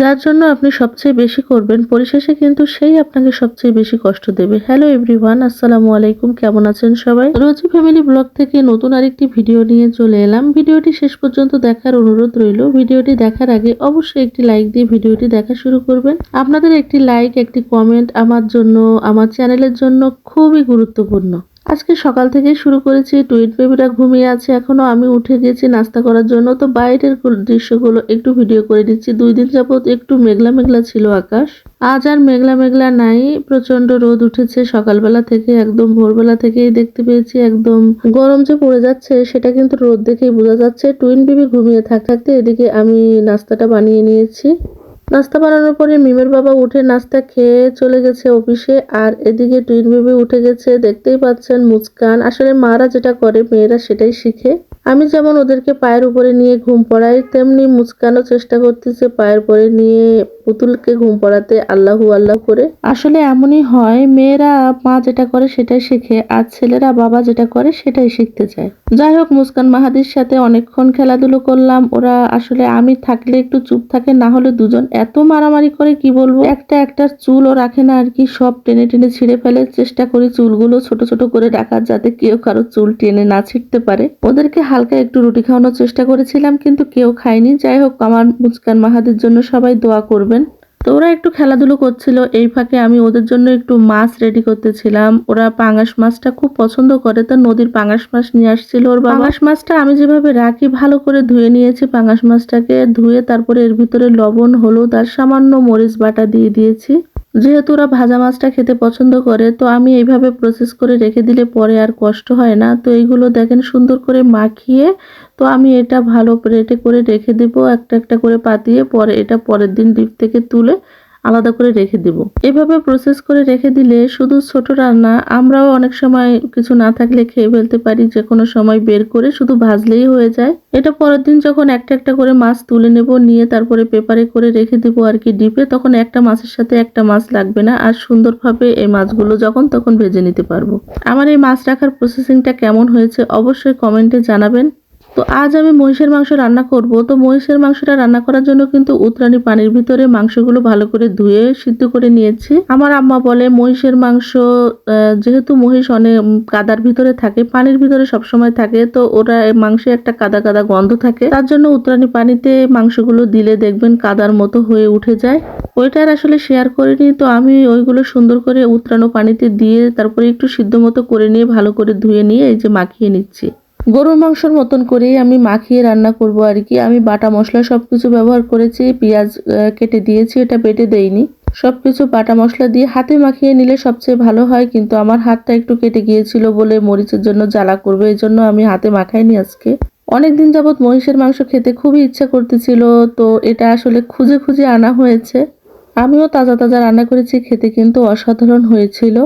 যার জন্য আপনি সবচেয়ে বেশি করবেন, পরিশেষে কিন্তু সেই আপনাকে সবচেয়ে বেশি কষ্ট দেবে। হ্যালো এভরিওয়ান আসসালামু আলাইকুম, কেমন আছেন সবাই? রোজি ফ্যামিলি ব্লগ থেকে নতুন আরেকটি ভিডিও নিয়ে চলে এলাম। ভিডিওটি শেষ পর্যন্ত দেখার অনুরোধ রইল। ভিডিওটি দেখার আগে অবশ্যই একটি লাইক দিয়ে ভিডিওটি দেখা শুরু করবেন। আপনাদের একটি লাইক একটি কমেন্ট আমার জন্য, আমার চ্যানেলের জন্য খুবই গুরুত্বপূর্ণ। আজকে সকাল থেকে শুরু করেছি টুইট বেবিরা ঘুমিয়ে আছে এখনও। আমি উঠে গেছি নাস্তা করার জন্য। তো বাইরের দৃশ্যগুলো একটু ভিডিও করে দিচ্ছি। দুই দিন যাবত একটু মেঘলা মেঘলা ছিল আকাশ। আজ আর মেঘলা মেঘলা নাই। প্রচণ্ড রোদ উঠেছে। সকালবেলা থেকে একদম ভোরবেলা থেকেই দেখতে পেয়েছি একদম গরম যে পড়ে যাচ্ছে, সেটা কিন্তু রোদ দেখেই বোঝা যাচ্ছে। টুইন বেবি ঘুমিয়ে থাক থাকতে এদিকে আমি নাস্তাটা বানিয়ে নিয়েছি। নাস্তা বানানোর পরে মিমের বাবা উঠে নাস্তা খেয়ে চলে গেছে অফিসে, আর এদিকে টুইন বেবি উঠে গেছে, দেখতেই পাচ্ছেন মুস্কান। আসলে মারা যেটা করে, মেয়েরা সেটাই শিখে। আমি যেমন ওদেরকে পায়ের উপরে নিয়ে ঘুম পড়াই, তেমনি মুস্কানও চেষ্টা করতেছে পায়ের পরে নিয়ে পুতুলকে ঘুম পড়াতে, আল্লাহু আল্লাহ করে। আসলে এমনই হয়, মেয়েরা মা যেটা করে সেটাই শিখে, আর ছেলেরা বাবা যেটা করে সেটাই শিখতে চায়। যাই হোক, মুস্কান মাহাদির সাথে অনেকক্ষণ খেলাধুলো করলাম। ওরা আসলে আমি থাকলে একটু চুপ থাকে, না হলে দুজন এত মারামারি করে কি বলব? একটা একটা চুলও রাখে না আর কি, সব টেনে টেনে ছিঁড়ে ফেলে। চেষ্টা করি চুলগুলো ছোট ছোট করে রাখার যাতে কেউ কারও চুল টেনে না ছিঁড়তে পারে। ওদেরকে হালকা একটু রুটি খাওয়ানোর চেষ্টা করেছিলাম কিন্তু কেউ খায়নি। যাই হোক, আমার মুস্কান মাহাদের জন্য সবাই দোয়া করবেন। তো ওরা একটু খেলাধুলো করছিল। এই ফাঁকে আমি ওদের জন্য একটু মাছ রেডি করতেছিলাম। ওরা পাঙাশ মাছটা খুব পছন্দ করে, তো নদীর পাঙাশ মাছ নিয়ে আসছিল ওর পাঙাশ মাছটা আমি যেভাবে রাখি, ভালো করে ধুয়ে নিয়েছি পাঙাশ মাছটাকে। ধুয়ে তারপরে এর ভিতরে লবণ, হলুদ আর সামান্য মরিচ বাটা দিয়ে দিয়েছি। যেহেতু ওরা ভাজা মাছটা খেতে পছন্দ করে, তো আমি এইভাবে প্রসেস করে রেখে দিলে পরে আর কষ্ট হয় না। তো এইগুলো দেখেন সুন্দর করে মাখিয়ে, তো আমি এটা ভালো প্লেটে করে রেখে দেবো, একটা একটা করে পাতিয়ে, পরে এটা পরের দিন ডিপ থেকে তুলে আলাদা করে রেখে দিব। এভাবে প্রসেস করে রেখে দিলে শুধু ছোট রান্না, আমরাও অনেক সময় কিছু না থাকলে খেয়ে ফেলতে পারি যে কোনো সময় বের করে শুধু ভাজলেই হয়ে যায়। এটা পরের দিন যখন একটা একটা করে মাছ তুলে নেব, নিয়ে তারপরে পেপারে করে রেখে দিব আর কি ডিপে, তখন একটা মাছের সাথে একটা মাছ লাগবে না আর সুন্দরভাবে এই মাছগুলো যখন তখন ভেজে নিতে পারব। আমার এই মাছ রাখার প্রসেসিংটা কেমন হয়েছে অবশ্যই কমেন্টে জানাবেন। তো আজ আমি মহিষের মাংস রান্না করব। তো মহিষের মাংসটা রান্না করার জন্য কিন্তু উতরানি পানির ভিতরে মাংসগুলো ভালো করে ধুয়ে সিদ্ধ করে নিয়েছি। আমার আম্মা বলে মহিষের মাংস যেহেতু মহিষ অনেক কাদার ভিতরে থাকে, পানির ভিতরে সবসময় থাকে, তো ওরা মাংসে একটা কাদা কাদা গন্ধ থাকে। তার জন্য উতরানি পানিতে মাংসগুলো দিলে দেখবেন কাদার মতো হয়ে উঠে যায়। ওইটার আসলে শেয়ার করিনি, তো আমি ওইগুলো সুন্দর করে উতরানো পানিতে দিয়ে তারপরে একটু সিদ্ধ মতো করে নিয়ে ভালো করে ধুয়ে নিয়ে এই যে মাখিয়ে নিচ্ছি। গরুর মাংসর মতন করেই আমি মাখিয়ে রান্না করব আর কি। আমি বাটা মশলা সব কিছু ব্যবহার করেছি, পেঁয়াজ কেটে দিয়েছি, এটা বেটে দেইনি। সব কিছু বাটা মশলা দিয়ে হাতে মাখিয়ে নিলে সবচেয়ে ভালো হয়, কিন্তু আমার হাতটা একটু কেটে গিয়েছিল বলে মরিচের জন্য জ্বালা করবে এই জন্য আমি হাতে মাখাইনি আজকে। অনেকদিন যাবৎ মহিষের মাংস খেতে খুবই ইচ্ছা করতেছিল, তো এটা আসলে খুঁজে খুঁজে আনা হয়েছে। আমিও তাজা তাজা রান্না করেছি, খেতে কিন্তু অসাধারণ হয়েছিল।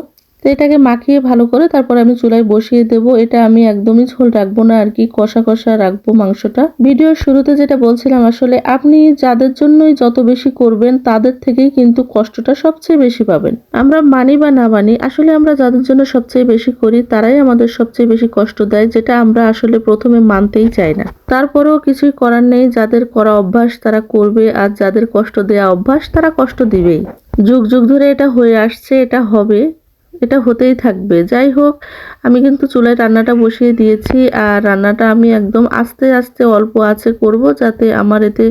তো এটাকে মাখিয়ে ভালো করে তারপর আমি চুলায় বসিয়ে দেব। এটা আমি একদমই ঝোল রাখব না আর কি, কষা কষা রাখব মাংসটা। ভিডিওর শুরুতে যেটা বলছিলাম, আসলে আপনি যাদের জন্যই যত বেশি করবেন, তাদের থেকেই কিন্তু কষ্টটা সবচেয়ে বেশি পাবেন। আমরা মানি বা না মানি, আসলে আমরা যাদের জন্য সবচেয়ে বেশি করি, তারাই আমাদের সবচেয়ে বেশি কষ্ট দেয়, যেটা আমরা আসলে প্রথমে মানতেই চাই না। তারপরেও কিছুই করার নেই, যাদের করা অভ্যাস তারা করবে, আর যাদের কষ্ট দেয়া অভ্যাস তারা কষ্ট দিবেই। যুগ যুগ ধরে এটা হয়ে আসছে, এটা হবে। এটা হতেই থাকবে। যাই হোক, আমি কিন্তু চুলায় রান্নাটা বসিয়ে দিয়েছি আর রান্নাটা আমি একদম আস্তে আস্তে অল্প আছে করব যাতে আমার এতে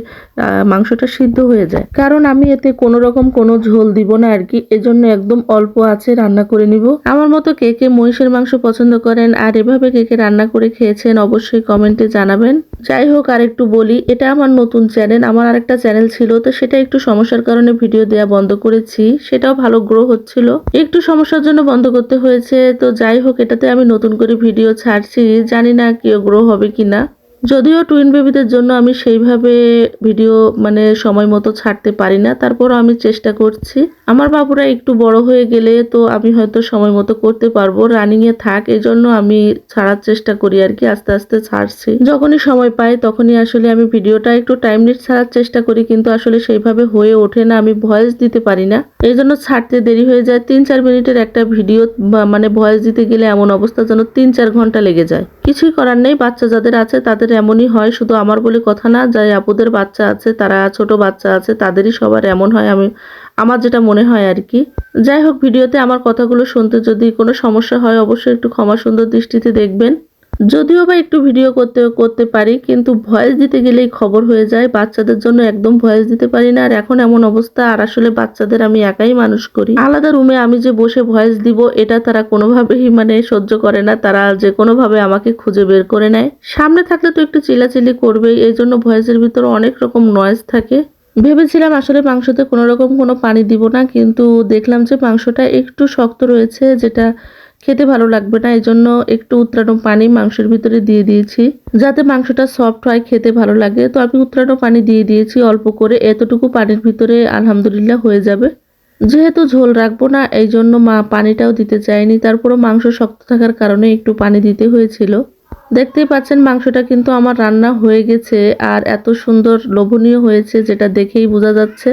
মাংসটা সিদ্ধ হয়ে যায়। কারণ আমি এতে কোনো রকম কোনো ঝোল দিব না আর কি, এজন্য একদম অল্প আছে রান্না করে নিব। আমার মতো কে কে মহিষের মাংস পছন্দ করেন আর এভাবে কে কে রান্না করে খেয়েছেন অবশ্যই কমেন্টে জানাবেন। যাই হোক, আর একটু বলি, এটা আমার নতুন চ্যানেল, আমার আরেকটা চ্যানেল ছিল, তো সেটা একটু সমস্যার কারণে ভিডিও দেয়া বন্ধ করেছি, সেটাও ভালো গ্রো হচ্ছিল। একটু সমস্যার জন্য বন্ধ করতে হয়েছে। তো যাই হোক, এটাতে আমি নতুন করে ভিডিও ছাড়ছি। জানি না কেউ গ্রো হবে কিনা। যদিও টুইন বেবিদের জন্য আমি সেইভাবে ভিডিও মানে সময় মতো ছাড়তে পারি না, তারপরও আমি চেষ্টা করছি। আমার বাবুরা একটু বড় হয়ে গেলে তো আমি হয়তো সময় মতো করতে পারব রানিংয়ে থাক এই জন্য আমি ছাড়ার চেষ্টা করি আর কি, আস্তে আস্তে ছাড়ছি। যখনই সময় পাই তখনই আসলে আমি ভিডিওটা একটু টাইমলি ছাড়ার চেষ্টা করি, কিন্তু আসলে সেইভাবে হয়ে ওঠে না, আমি ভয়েস দিতে পারি না। এই জন্য ছাড়তে দেরি হয়ে যায় তিন চার মিনিটের একটা ভিডিও মানে ভয়েস দিতে গেলে এমন অবস্থা যেন তিন চার ঘণ্টা লেগে যায়। কিছুই করার নেই, বাচ্চা যাদের আছে তাদের বাচ্চাদের এমনই হয়, শুধু আমার বলে কথা না, যাই আপুদের বাচ্চা আছে, তারা ছোট বাচ্চা আছে, তাদেরই সবার এমন হয়, আমি, আমার যেটা মনে হয় আর কি। যাই হোক, ভিডিওতে আমার কথাগুলো শুনতে যদি কোনো সমস্যা হয়, অবশ্যই একটু ক্ষমা সুন্দর দৃষ্টিতে দেখবেন। যদিও বা একটু ভিডিও করতে করতে পারি, কিন্তু ভয়েস দিতে গেলেই খবর হয়ে যায়। বাচ্চাদের জন্য একদম ভয়েস দিতে পারি না। আর এখন এমন অবস্থা, আর আসলে বাচ্চাদের আমি একাই মানুষ করি। আলাদা রুমে আমি যে বসে ভয়েস দিব, এটা তারা কোনোভাবেই মানে সহ্য করে না। তারা যে কোনোভাবে আমাকে খুঁজে বের করে নেয়। সামনে থাকলে তো একটু চিলাচিলি করবেই। এই জন্য ভয়েসের ভিতরে অনেক রকম নয়েজ থাকে। ভেবেছিলাম আসলে মাংসতে কোনো রকম কোনো পানি দিব না, কিন্তু দেখলাম যে মাংসটা একটু শক্ত রয়েছে, যেটা খেতে ভালো লাগবে না এই জন্য একটু উত্তরানো পানি মাংসের ভিতরে দিয়ে দিয়েছি। যাতে মাংসটা সফট হয়, খেতে ভালো লাগে, তো আমি উত্রানো পানি দিয়ে দিয়েছি, অল্প করে, এতটুকু পানির ভিতরে আলহামদুলিল্লাহ হয়ে যাবে। যেহেতু ঝোল রাখব না এই জন্য মা পানিটাও দিতে চায়নি, তারপরও মাংস শক্ত থাকার কারণে একটু পানি দিতে হয়েছিল। দেখতেই পাচ্ছেন মাংসটা কিন্তু আমার রান্না হয়ে গেছে আর এত সুন্দর লোভনীয় হয়েছে যেটা দেখেই বোঝা যাচ্ছে।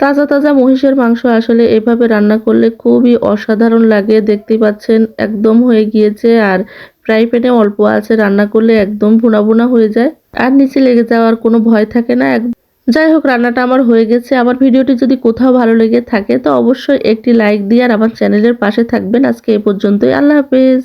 তাজা তাজা মহিষের মাংস আসলে এভাবে রান্না করলে খুবই অসাধারণ লাগে, দেখতেই পাচ্ছেন একদম হয়ে গিয়েছে আর ফ্রাই প্যানে অল্প আছে, রান্না করলে একদম ভুনা ভুনা হয়ে যায় আর নিচে লেগে যাওয়ার কোনো ভয় থাকে না। যাই হোক, রান্নাটা আমার হয়ে গেছে। আমার ভিডিওটি যদি কোথাও ভালো লেগে থাকে তো অবশ্যই একটি লাইক দিয়ে আর আমার চ্যানেলের পাশে থাকবেন। আজকে এই পর্যন্তই। আল্লাহ হাফেজ।